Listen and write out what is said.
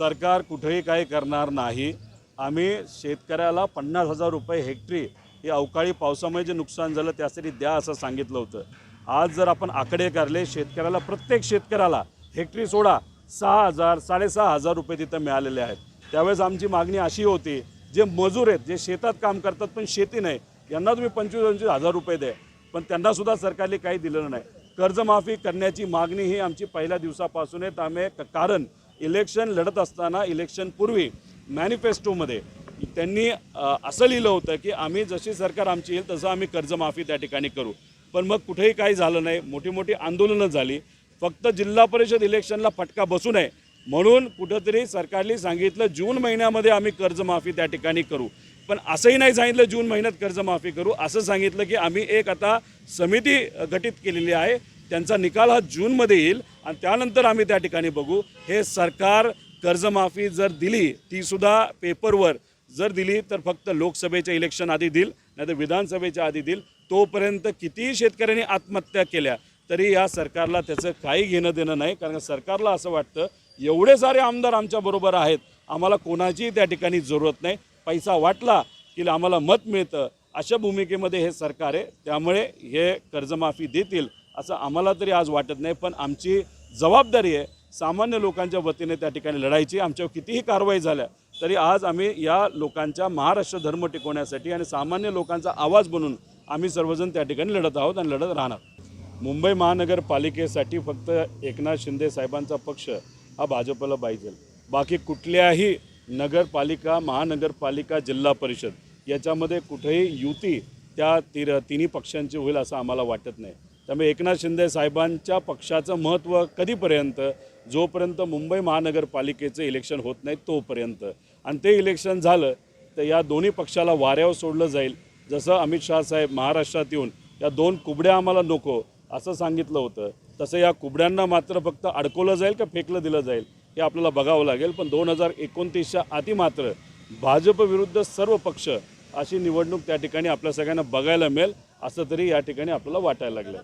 सरकार कुठेही काही करणार नाही. आम्ही शेतकऱ्याला पन्नास हजार रुपये हेक्टरी हे अवकाळी पावसामुळे जे नुकसान झालं त्यासाठी द्या असं सांगितलं होतं. आज जर आपण आकडे काढले शेतकऱ्याला प्रत्येक शेतकऱ्याला हेक्टरी सोडा सहा हजार साडेसहा हजार रुपये तिथं मिळालेले आहेत. त्यावेळेस आमची मागणी अशी होती जे मजूर आहेत जे शेतात काम करतात पण शेती नाही यांना तुम्ही पंचवीस पंचवीस हजार रुपये द्या. पण त्यांनासुद्धा सरकारने काही दिलेलं नाही. कर्जमाफी करण्याची मागणी ही आमची पहिल्या दिवसापासून आहे. त्यामुळे क- कारण इलेक्शन लढत असताना इलेक्शनपूर्वी मॅनिफेस्टोमध्ये त्यांनी असं लिहिलं होतं की आम्ही जशी सरकार आमची येईल तसं आम्ही कर्जमाफी त्या ठिकाणी करू. पण मग कुठेही काही झालं नाही मोठी मोठी आंदोलनं झाली. फक्त जिल्हा परिषद इलेक्शनला फटका बसू नये म्हणून कुठंतरी सरकारने सांगितलं जून महिन्यामध्ये आम्ही कर्जमाफी त्या ठिकाणी करू. पण असंही नाही सांगितलं जून महिन्यात कर्जमाफी करू. असं सांगितलं की आम्ही एक आता समिती गठीत केलेली आहे. त्यांचा निकाल हा जूनमध्ये येईल आणि त्यानंतर आम्ही त्या ठिकाणी बघू. हे सरकार कर्जमाफी जर दिली तीसुद्धा पेपरवर जर दिली तर फक्त लोकसभेच्या इलेक्शन आधी देईल नाहीतर विधानसभेच्या आधी देईल. तोपर्यंत कितीही शेतकऱ्यांनी आत्महत्या केल्या तरी या सरकारला त्याचं काही घेणं देणं नाही. कारण सरकारला असं वाटतं एवढे सारे आमदार आमच्याबरोबर आहेत आम्हाला कोणाचीही त्या ठिकाणी जरूरत नाही. पैसा वाटला की आम्हाला मत मिळतं अशा भूमिकेमध्ये हे सरकार आहे. त्यामुळे हे कर्जमाफी देतील. असं आम्हाला तरी आज वाटत नाही पण आमची जबाबदारी आहे सामान्य लोकांच्या वतीने त्या ठिकाणी लढायची. आमच्यावर कितीही कारवाई झाल्या तरी आज आम्ही या लोकांच्या महाराष्ट्र धर्म टिकवण्यासाठी आणि सामान्य लोकांचा आवाज बनून आम्ही सर्वजण त्या ठिकाणी लढत आहोत आणि लढत राहणार. मुंबई महानगरपालिकेसाठी फक्त एकनाथ शिंदे साहेबांचा पक्ष हा भाजपला पाहिजे. बाकी कुठल्याही नगरपालिका महानगरपालिका जिल्हा परिषद याच्यामध्ये कुठेही युती त्या तिर तिन्ही पक्षांची होईल असं आम्हाला वाटत नाही. त्यामुळे एकनाथ शिंदे साहेबांच्या पक्षाचं महत्त्व कधीपर्यंत? जोपर्यंत मुंबई महानगरपालिकेचं इलेक्शन होत नाही तोपर्यंत. आणि ते इलेक्शन झालं तर या दोन्ही पक्षाला वाऱ्यावर सोडलं जाईल. जसं अमित शहा साहेब महाराष्ट्रात येऊन या दोन कुबड्या आम्हाला नको असं सांगितलं होतं. तसं या कुबड्यांना मात्र फक्त अडकवलं जाईल का फेकलं दिलं जाईल हे आपल्याला बघावं लागेल. पण दोन हजार एकोणतीसच्या आधी मात्र भाजपविरुद्ध सर्व पक्ष अशी निवडणूक त्या ठिकाणी आपल्या सगळ्यांना बघायला मिळेल असं तरी या ठिकाणी आपल्याला वाटायला लागलं.